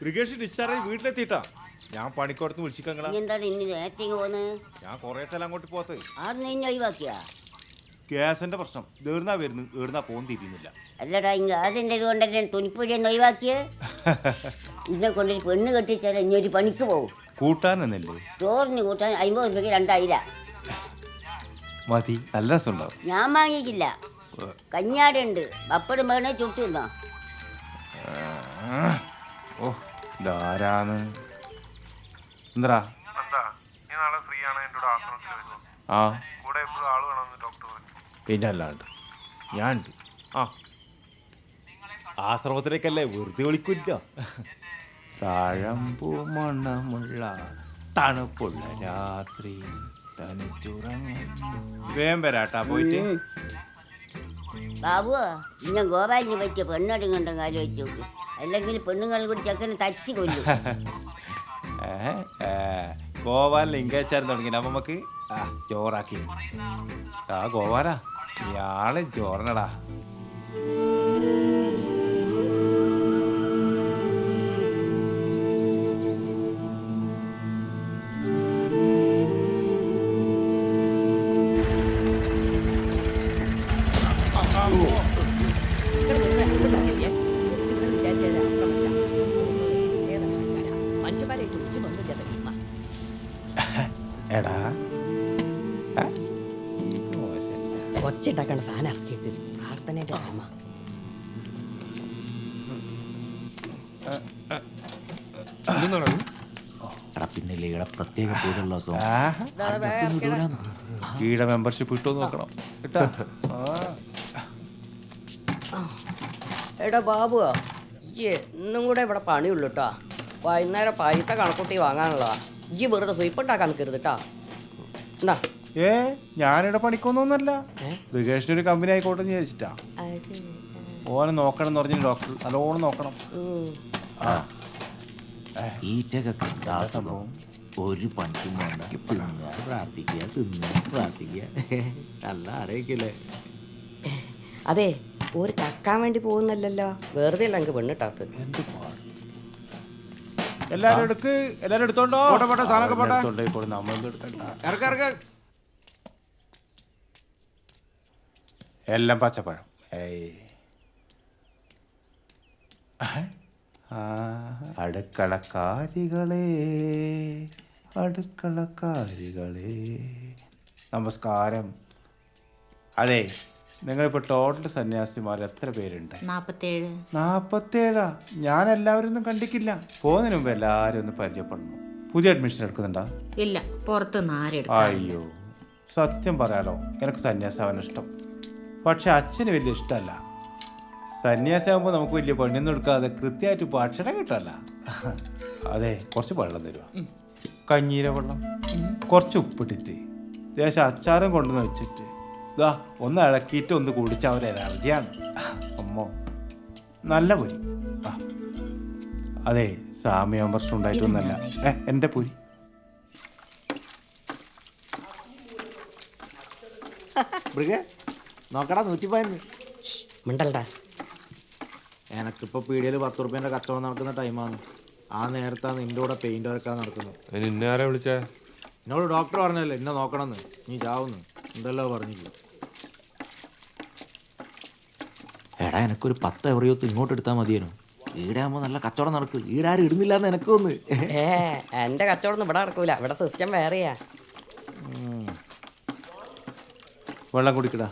Brigesh discharge വീട്ടിലെത്തിയിട്ടാ. ഞാൻ പണിക്കോടത്ത് വിളിച്ചിക്കങ്ങളാ എന്താണ് ഇനി നേരത്തെ ഇങ്ങ് ഞാൻ കുറേ സ്ഥലം അങ്ങോട്ട് പോത്ത്. ആടുന്ന് ഇനി ഒഴിവാക്കിയ? ഗ്യാസിന്റെ പ്രശ്നം. തീർന്നാ വരുന്നു? തീർന്നാ പോകുന്ന തിരിയുന്നില്ല. അല്ലടാ ഇങ്ങ അതിന്റെ ഇതുകൊണ്ടല്ലേ തുണിപ്പൊടിയൊന്ന് ഒഴിവാക്കിയത് ഇതിനെ ഇന്നെ ഒരു പെണ്ണ് കെട്ടിച്ചാൽ ഇനി ഒരു പണിക്ക് പോകും കൂട്ടാനെന്നല്ലേ ചോറിന് കൂട്ടാൻ അമ്പത് രൂപയ്ക്ക് രണ്ടായില്ല മതി നല്ല രസമുണ്ടാവും. ഞാൻ വാങ്ങിയിട്ടില്ല. കഞ്ഞാടുണ്ട്. പപ്പടും വേണേ ചുട്ടു തിന്നോ. ഓ. ധാരാന്ന് എന്താ എന്താ? നീ നാളെ ഫ്രീ ആണ് എന്റെ ആശ്രമത്തിൽ വരുമോ ആ. പിന്നെ അല്ലാണ്ട്. ഞാൻ ഉണ്ട് ആ. ആശ്രമത്തിലേക്കല്ലേ വെറുതെ വിളിക്കില്ല. താഴമ്പൂ മണമുള്ള തണുപ്പുള്ള രാത്രി. വേം വരാട്ടാ പോയിട്ട്. ബാബു ഇന്ന ഗോപാലിന് പറ്റിയ പെണ്ണടുങ്ങുണ്ടെങ്കിൽ ആലോചിച്ചു നോക്ക്. അല്ലെങ്കിൽ പെണ്ണുങ്ങൾ കൂടി ചെക്കനെ തച്ചി കൊല്ലും. ഗോവാൻ ലിംഗേച്ചാരം തുടങ്ങി നമുക്ക് ചോറാക്കി ആ ഗോവാനാ ഇയാൾ ചോറിനടാ മോശം. ഒച്ചുണ്ടാക്കേണ്ട സാധനം ഇറക്കിയിട്ട്. പ്രാർത്ഥനയുടെ അമ്മ എടാ പിന്നെ ലീയുടെ പ്രത്യേക ദിവസം. ഈടെ മെമ്പർഷിപ്പ് കിട്ടുമോ നോക്കണം. കേട്ടാ. എടാ ബാബു ഇന്നും കൂടെ ഇവിടെ പണിയുള്ളൂ കേട്ടോ വൈകുന്നേരം പൈസ കണക്കൂട്ടി വാങ്ങാനുള്ള ഈ വെറുതെ സ്വീപ്പുണ്ടാക്കാൻ നിൽക്കരുത് കേട്ടോ എന്നാ ഏ ഞാനിവിടെ പണിക്കൊന്നൊന്നല്ല ഏ? ഒരു കമ്പനി ആയിക്കോട്ടെ എന്ന് വിചാരിച്ചിട്ടാ. ഓനെ നോക്കണം എന്ന് പറഞ്ഞു ഡോക്ടർ നല്ലോണം നോക്കണം. ആ. ഒരു പണിക്കും വേണ്ട. തിന്നുക പ്രാർത്ഥിക്കുക തിന്നുക പ്രാർത്ഥിക്കുക. നല്ല ആരോഗ്യല്ലേ? അതെ ഒരു കക്കാൻ വേണ്ടി പോകുന്നല്ലോ വെറുതെ അല്ല എനിക്ക് എന്ത് പാട്? എല്ലാരും എടുക്ക് എല്ലാരും എടുത്തോണ്ടോ? എടുത്തോണ്ടേ നമ്മളെന്ത് എടുക്കണ്ട. എല്ലാം പച്ചപ്പഴം. ഏയ്. അടുക്കളക്കാരികളെ അടുക്കളക്കാരികളെ. നമസ്കാരം. അതെ നിങ്ങളിപ്പോൾ ടോട്ടൽ സന്യാസിമാർ എത്ര പേരുണ്ട്? നാപ്പത്തേഴ്. ഞാൻ എല്ലാവരും ഒന്നും കണ്ടിക്കില്ല പോകുന്നതിന് മുമ്പ് എല്ലാവരും ഒന്ന് പരിചയപ്പെടണം. പുതിയ അഡ്മിഷൻ എടുക്കുന്നുണ്ടോ? ഇല്ല പുറത്തുനിന്ന് ആരും അയ്യോ സത്യം പറയാലോ എനിക്ക് സന്യാസാവാൻ ഇഷ്ടം. പക്ഷെ അച്ഛന് വലിയ ഇഷ്ടമല്ല സന്യാസിയാകുമ്പോൾ നമുക്ക് വലിയ പണിയൊന്നും എടുക്കാതെ കൃത്യമായിട്ട് ഭക്ഷണം കിട്ടല്ല. അതെ കുറച്ച് വെള്ളം തരുമോ കഞ്ഞീര വെള്ളം. കുറച്ച് ഉപ്പിട്ടിട്ട്. ദേശം അച്ചാറും കൊണ്ടുവന്ന് വെച്ചിട്ട്. ഇതാ ഒന്ന് ഇളക്കിയിട്ട് ഒന്ന് കുടിച്ച ഒരു എനർജിയാണ് അമ്മോ നല്ല പൊരി. ആ. അതെ സാമ്യം പ്രശ്നം ഉണ്ടായിട്ടൊന്നല്ല ഏ എന്റെ പൊരി. മൃഗ നോക്കടാ നൂറ്റി പതിനൊന്ന് മിണ്ടല്ലടാ. എനക്കിപ്പോ പീടിയയിൽ പത്ത് റുപ്യന്റെ കച്ചവടം നടക്കുന്ന ടൈമാണ് ആ നേരത്താണ് നിന്റെ കൂടെ പെയിന്റ് വരക്കാൻ നടക്കുന്നത്. നിന്നെ ആരാ വിളിച്ചേ? എന്നോട് ഡോക്ടർ പറഞ്ഞല്ലേ എന്നെ നോക്കണമെന്ന്. നീ ചാവുന്നു എന്തല്ലോ പറഞ്ഞില്ല എടാ എനക്കൊരു പത്ത് എവറിയൊത്ത് ഇങ്ങോട്ട് എടുത്താൽ മതിയേനു. ഈടാകുമ്പോൾ നല്ല കച്ചവടം നടക്കും. ഈടാരും ഇടുന്നില്ല എന്ന് എനക്കൊന്ന്. ഏ എന്റെ കച്ചവടം ഇവിടെ നടക്കൂല. ഇവിടെ സിസ്റ്റം വേറെയാ. വെള്ളം കുടിക്കടാ.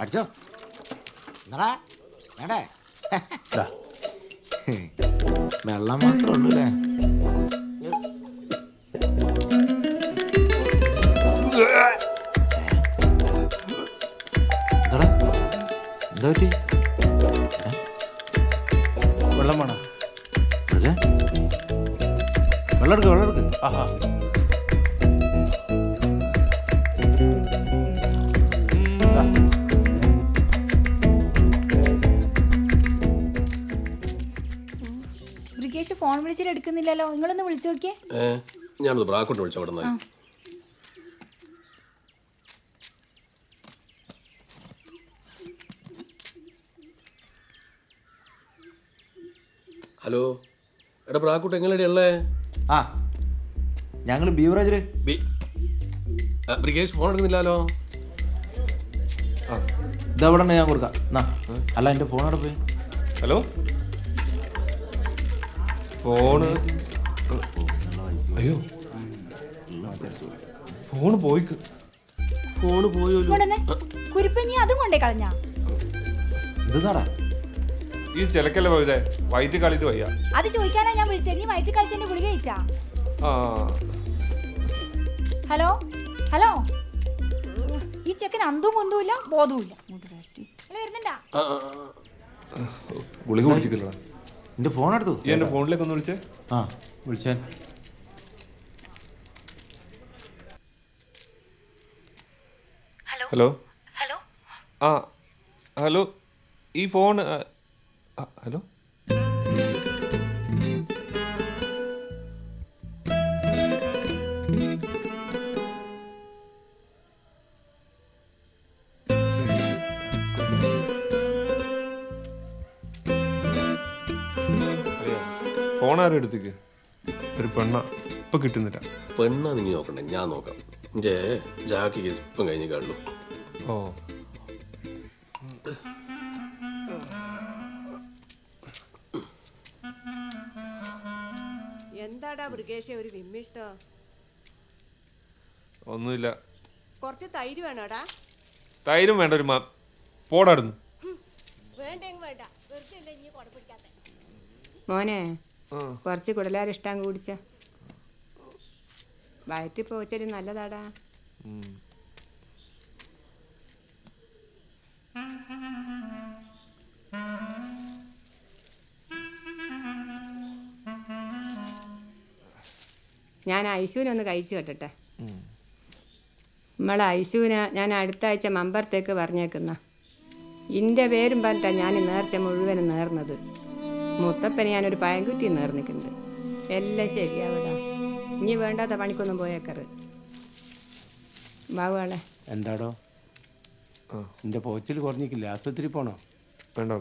അടിച്ചോ. എന്നടാ വേണ്ടേ. വെള്ളം മാത്രമേ ഉള്ളൂ അല്ലേ എന്താ പറ്റി? വെള്ളം വേണം. വെള്ളം എടുക്ക വെള്ളം എടുക്ക. ആഹാ. ഫോൺ വിളിച്ചിട്ട് എടുക്കുന്നില്ലല്ലോ. നിങ്ങളൊന്ന് വിളിച്ചു നോക്കിയേ. ഞാനൊന്ന് ഞാനത് ബ്രാക്കോട്ട് വിളിച്ചു അവിടെ നിന്ന് ഹലോ? എടാ ബ്രാക്കൂട്ട് എങ്ങനെയാണ് ഉള്ളേ? ആ ഞങ്ങൾ ബീവറേജിൽ ബ്രിഗേഷ് ഫോൺ എടുക്കുന്നില്ലല്ലോ? ഇതവിടെ ഞാൻ കൊടുക്കാം. എന്നാ അല്ല എന്റെ ഫോൺ അവിടെ പോയി? ഹലോ? ഫോണ്. അയ്യോ. ഫോണ് പോയി ഫോണ് പോയോ കുരിപ്പഞ്ഞി അതും കൊണ്ടേ കളഞ്ഞാ? ഈ ചിലക്കല്ല പോയതേ? വൈറ്റ് കളിച്ച് വയ്യ. അത് ചോദിക്കാനാ ഞാൻ വിളിച്ചത്. നീ വൈറ്റ് കളിച്ചെന്നെ ഗുളിക കഴിച്ചാ? ആ. ഹലോ? ഹലോ? ഈ ചെക്കൻ അന്തും കൊന്തും ഇല്ല ബോധവും ഇല്ല. ഇങ്ങോട്ട് വരട്ടെ. ഇങ്ങൾ വരുന്നുണ്ടാ. ഗുളിക കുടിച്ചിട്ടില്ല എന്റെ ഫോൺ എടുത്തു? ഈ എന്റെ ഫോണിലേക്ക് ഒന്ന് വിളിച്ചേ. ആ വിളിച്ചാൻ ഹലോ? ഹലോ? ആ ഹലോ? ഈ ഫോൺ ഹലോ? ഫോൺ ആരും എടുത്തേക്ക് ഒരു പെണ്ണ ഇപ്പൊ കിട്ടുന്നില്ല. പെണ്ണാ നീ നോക്കണ്ടേ? ഞാൻ നോക്കാം. എന്റെ ജാക്കി കേസ് ഇപ്പം കഴിഞ്ഞ് കാണുള്ളൂ ഓ. എന്താടാ മൃഗേഷ ഒരു വിമ്മിഷ്ടോ ഒന്നുമില്ല. കുറച്ച് തൈര് വേണോടാ? തൈരും വേണ്ട ഒരു മാ പോടാടുന്നു മോനെ കുറച്ച് കുടലാരിഷ്ടം കുടിച്ച. വയറ്റിൽ പോച്ചരി നല്ലതാടാ. ഞാൻ ഐശുവിനെ ഒന്ന് കഴിച്ചു കേട്ടെ നമ്മളെ ഐശുവിനെ ഞാൻ അടുത്ത ആഴ്ച മമ്പറത്തേക്ക് പറഞ്ഞേക്കുന്ന. ഇന്റെ പേരും പറഞ്ഞിട്ടാണ് ഞാൻ നേർച്ച മുഴുവനും നേർന്നത്. മുത്തപ്പനെ ഞാനൊരു പയൻകുറ്റി നേർന്നിട്ടുണ്ട് എല്ലാം ശരിയാവടാ. ഇനി വേണ്ടാത്ത പണിക്കൊന്നും പോയേക്കറ്. ബാബുവാളെ എന്താടോ? എന്റെ എന്റെ പോച്ചിൽ കുറഞ്ഞിക്കില്ല? ആശുപത്രി പോണോ? വേണ്ടോ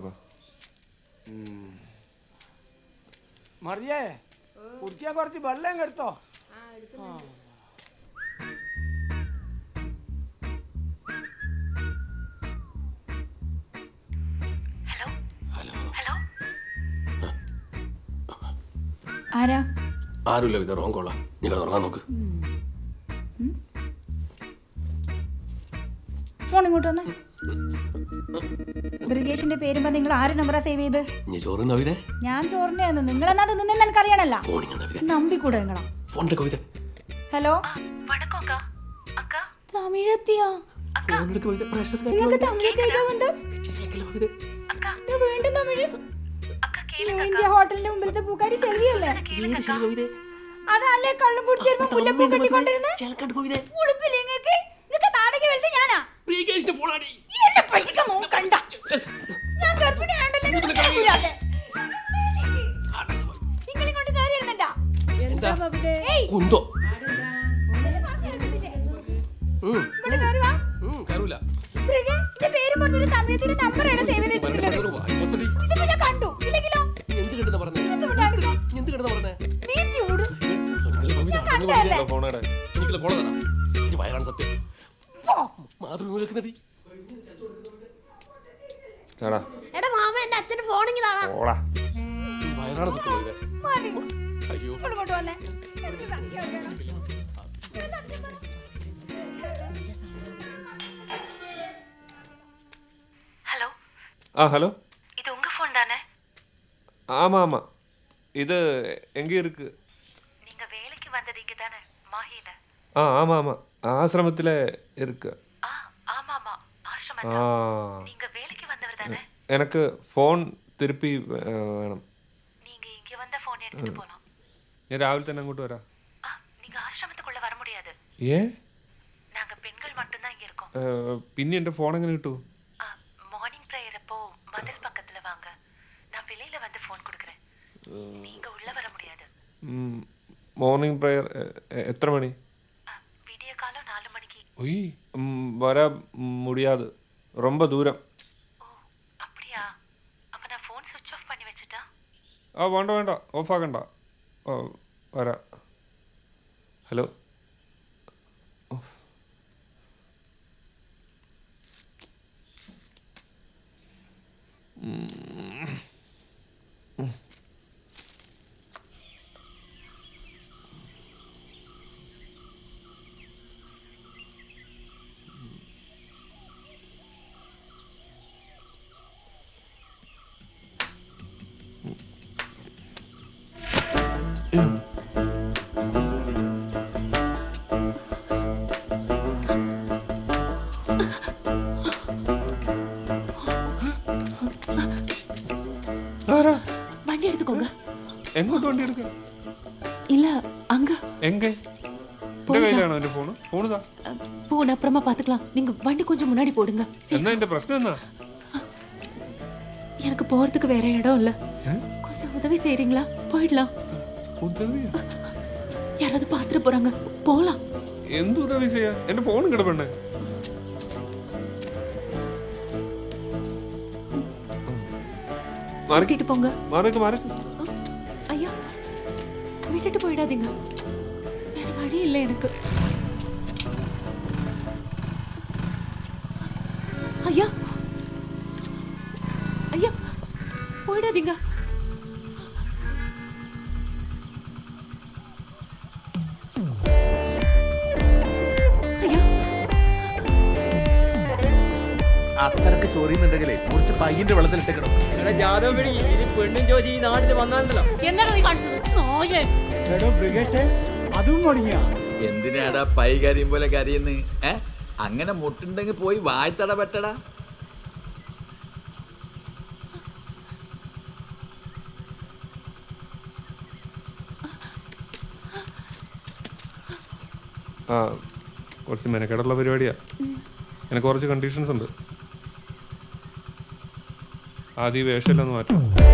മറിയേ കുടിക്കാൻ കുറച്ച് വെള്ളം എടുത്തോ? ഹലോ ആരാ? ആരുമില്ല ഇത് റോങ്കോളാ നിങ്ങൾ ഉറങ്ങാൻ നോക്ക്. ഫോൺ ഇങ്ങോട്ട് വന്നേ. ബ്രിഗേഷിന്റെ പേരും പറഞ്ഞ് നിങ്ങൾ ആര് നമ്പറാ സേവ് ചെയ്ത്? നീ ചോറ് നവിതേ ഞാൻ ചോറിനെ നിങ്ങൾ എന്നാ തിന്നെന്ന് എനിക്കറിയണല്ല. നവിതേ നമ്പിക്കൂടെ നിങ്ങളാ. ഫോണിന്റെ കവിത. ഹലോ? തമിഴെത്തിയോ? നിങ്ങൾക്ക് തമിഴെത്തിയായിട്ടോ ബന്ധം? വീണ്ടും തമിഴ്. ഹോട്ടലിന്റെ മുമ്പിലത്തെ പൂക്കാരി അതല്ലേ കള്ളും കുടിച്ചേരുമ്പോ മുല്ലപ്പൂ കെട്ടിക്കൊണ്ടിരുന്ന്? താടക വലുത് ഞാനാ. എന്നെ നോക്കണ്ട. ഞാൻ ഗർഭിണിയാണ്ടല്ലേ കയറി ഇരുന്നണ്ടാ കുന്തോ. ഇവിടെ കയറി വാ കയറൂല പേരും പറഞ്ഞൊരു തമിഴത്തിന്റെ നമ്പറാണ് സേവ് ചെയ്ത് വെച്ചിട്ടുള്ളത് ഒരു വായി ഇതിപ്പോ ഞാൻ കണ്ടു. കവിത ഞാൻ കണ്ടതല്ലേ ഫോണേടെ എനിക്കുള്ള കോള തരാം എനിക്ക് വയറാണ് സത്യം പോ. മാതൃ ചേടാ എടാ മാമ എന്റെ അച്ഛന് ഫോണെങ്കിൽ താടാ ഓടാ വയറാണ് സത്യം കവിത മതി. അയ്യോ ഇങ്ങോട്ട് ഇങ്ങോട്ട് വന്നേ എനിക്ക് സത്യം അറിയണം. ഒരു സത്യം പറ. ஆ ஹலோ இது உங்க ஃபோன் தானே ஆமாம் ஆமாம் இது எங்கே இருக்கு ஆ ஆமாம் ஆமாம் ஆசிரமத்தில் இருக்கு ஆ ஆமாமா ஆசிரமம் ஆ நீங்க வேலைக்கு வந்தவர் தானே எனக்கு ஃபோன் திருப்பி வே- வேணும் நீங்க இங்க வந்த போன் எடுத்துட்டு போலாம் ഞാൻ രാവിലെ തന്നെ അങ്ങോട്ട് വരാം ஆ நீங்க ஆசிரமத்துக்குள்ள வர முடியாது ഏ நாங்க பெண்கள் மட்டும்தான் இங்க இருக்கோம் ഏ, പിന്നെ എൻ്റെ ഫോൺ എങ്ങനെ കിട്ടൂ ஆ மார்னிங் ப்ரேயர் அப்போ மதில் பக்கத்துல வாங்க நான் வெளியில வந்து ஃபோன் கொடுக்குறேன் நீங்க உள்ள வர முடியாது മോർണിംഗ് പ്രയർ എത്ര മണി ஆ விடிய காலம் நாலு மணிக்கு ഒയ് വരാ മുടിയാത് ரொம்ப ദൂരം ஓ அப்படியா அப்ப நான் ஃபோன் சுவிட்ச் ஆஃப் பண்ணி வச்சுட்டா ആ വേണ്ട വേണ്ട ഓഫാക്കണ്ട ഓ വരാം ഹലോ வண்டி எடுத்துக்கோங்க എങ്ങോട്ട് വണ്ടി എടുക്കാൻ இல்ல அங்க എങ്ക എന്റെ കയ്യിലാണോ എന്റെ ഫോണ് ഫോണ് താ போன் அப்புறமா பாத்துக்கலாம் நீங்க வண்டி கொஞ்சம் முன்னாடி போடுங்க എന്നാ എന്റെ പ്രശ്നം എന്നാ எனக்கு போறதுக்கு வேற இடம் இல்ல கொஞ்சம் உதவி செய்றீங்களா போயிடலாம் ഉദവിയാ யாராவது பாத்துட்டு போறாங்க போலாம் എന്ത് ഉദവി ചെയ്യാ എന്റെ ഫോൺ കിടപ്പണ്ടേ മറക്കി கூட்டிட்டு போங்க മറക്ക് മറക്ക് ஐயா விட்டுட்டு போயிடாதீங்க வேற வழி இல்லை எனக்கு ஐயா ஐயா போயிடாதீங்க ചൊറിയുന്നുണ്ടെങ്കിലേ കുറച്ച് പയ്യന്റെ വെള്ളത്തിലിട്ടേക്കണം എന്തിനാടാ പൈ കരിയും പോലെ കരിയെന്ന്? ഏ? അങ്ങനെ മുട്ടുണ്ടെങ്കിൽ പോയി വായ്ത്തട പെട്ടടാ. ആ കുറച്ച് മെനക്കെടുള്ള പരിപാടിയാ. എനിക്ക് കുറച്ച് കണ്ടീഷൻസ് ഉണ്ട്. ആദ്യം വേഷമെല്ലാം മാറ്റണം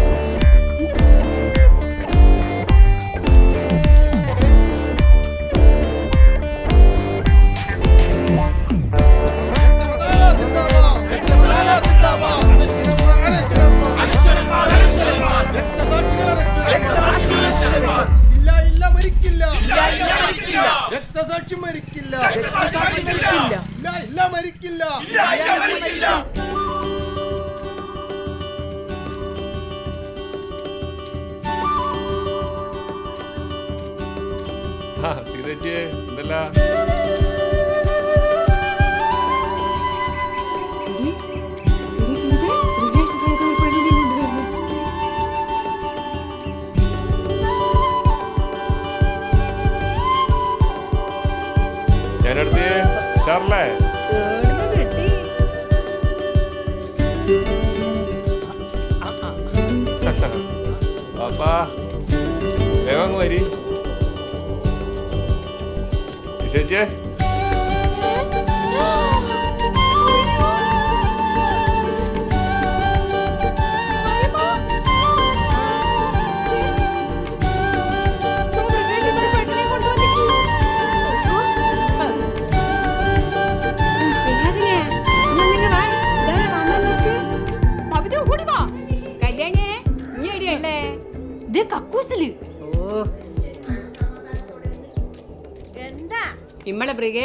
la.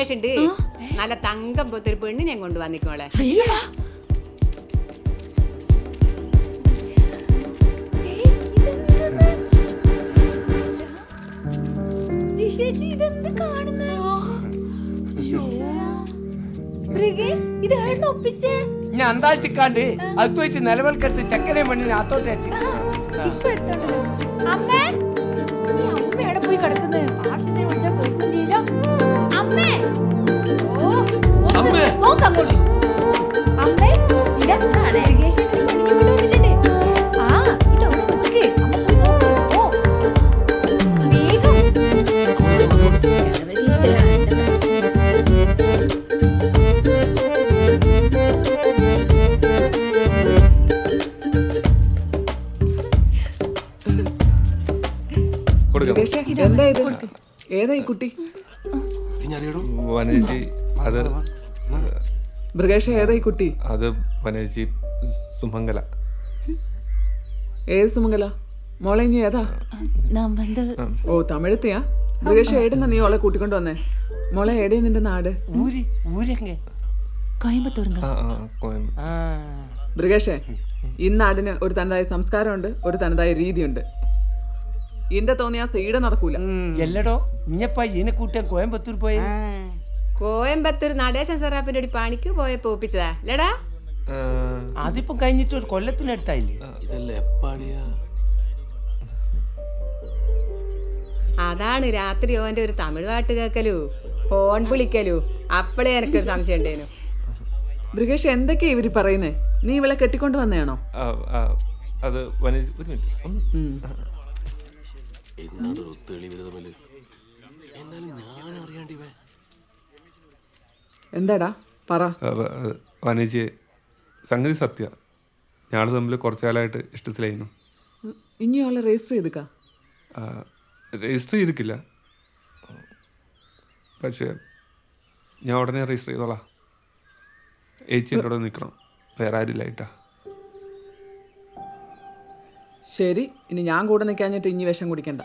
ജിഷേച്ചി നല്ല തങ്കം ഇത് ഏടുന്ന് ഒപ്പിച്ചേ? ഞാൻ അന്താഴ്ചക്കാണ്ട് അത് വെച്ച് നിലവിൽക്കെടുത്ത് ചക്കര മണ്ണിന് അത്തോട്ടേറ്റ് അമ്മേ അമ്മ എവിടെ പോയി കിടക്കുന്നത് ആവശ്യത്തിന് നോക്ക് അങ്ങോട്ട് അമ്മേ ഇതാ മൃഗേഷ ഏതായി കുട്ടി? അത് വനജി സുമംഗല. ഏത് സുമംഗല? മോളെ ഇനി ഏതാ? ഓ തമിഴത്തെയാ? മൃഗേഷ് ഏടുന്ന നീ ഓളെ കൂട്ടിക്കൊണ്ട് വന്നേ? മോളെ ഏടേ നിന്റെ നാട്? ഊരി ഊരെങ്ങ. ആ ആ കോയമ്പ മൃഗേഷേ ഈ നാടിന് ഒരു തനതായ സംസ്കാരമുണ്ട് ഒരു തനതായ രീതിയുണ്ട്. ഇന്റെ തോന്നിയാ സീഡ നടക്കൂല. എല്ലടോ ഇഞ്ഞപ്പ ഇതിനെ കൂട്ടാൻ കോയമ്പത്തൂർ പോയി? കോയമ്പത്തൂർ നടേശൻ സറാപ്പിന്റെ ഒരു പണിക്ക് പോയപ്പോ ഒപ്പിച്ചതാ. അല്ലടാ അതിപ്പോ കഴിഞ്ഞിട്ട് ഒരു കൊല്ലത്തിനടുത്തായില്ലേ ഇതല്ലേ എപ്പാടിയാ? അതാണ് രാത്രി ഓന്റെ ഒരു തമിഴ് പാട്ട് കേക്കലു ഫോൺ വിളിക്കലു. അപ്പളേ എനിക്കൊരു സംശയം ഉണ്ടേനു മൃഗേഷ് എന്തൊക്കെയാ ഇവർ പറയുന്നേ? നീ ഇവളെ കെട്ടിക്കൊണ്ട് വന്നേണോ അത് വനജ് ഒരു മിനിറ്റ്. ഒന്ന്. തമ്മിൽ? എന്നാലും ഞാൻ അറിയാണ്ടിവേ എന്താടാ? പറ. വനജ് സംഗതി സത്യ. ഞങ്ങൾ തമ്മിൽ കുറച്ചു കാലമായിട്ട് ഇഷ്ടത്തിലായിരുന്നു ഇനി ആളെ രജിസ്റ്റർ ചെയ്തു രജിസ്റ്റർ ചെയ്തിട്ടില്ല പക്ഷേ ഞാൻ ഉടനെ രജിസ്റ്റർ ചെയ്തോളാം. ഏച്ചി എന്റെ നിൽക്കണം വേറെ ആരില്ലായിട്ടാ ശരി ഇനി ഞാൻ കൂടെ നിൽക്കാഞ്ഞിട്ട് ഇനി വിഷം കുടിക്കണ്ട.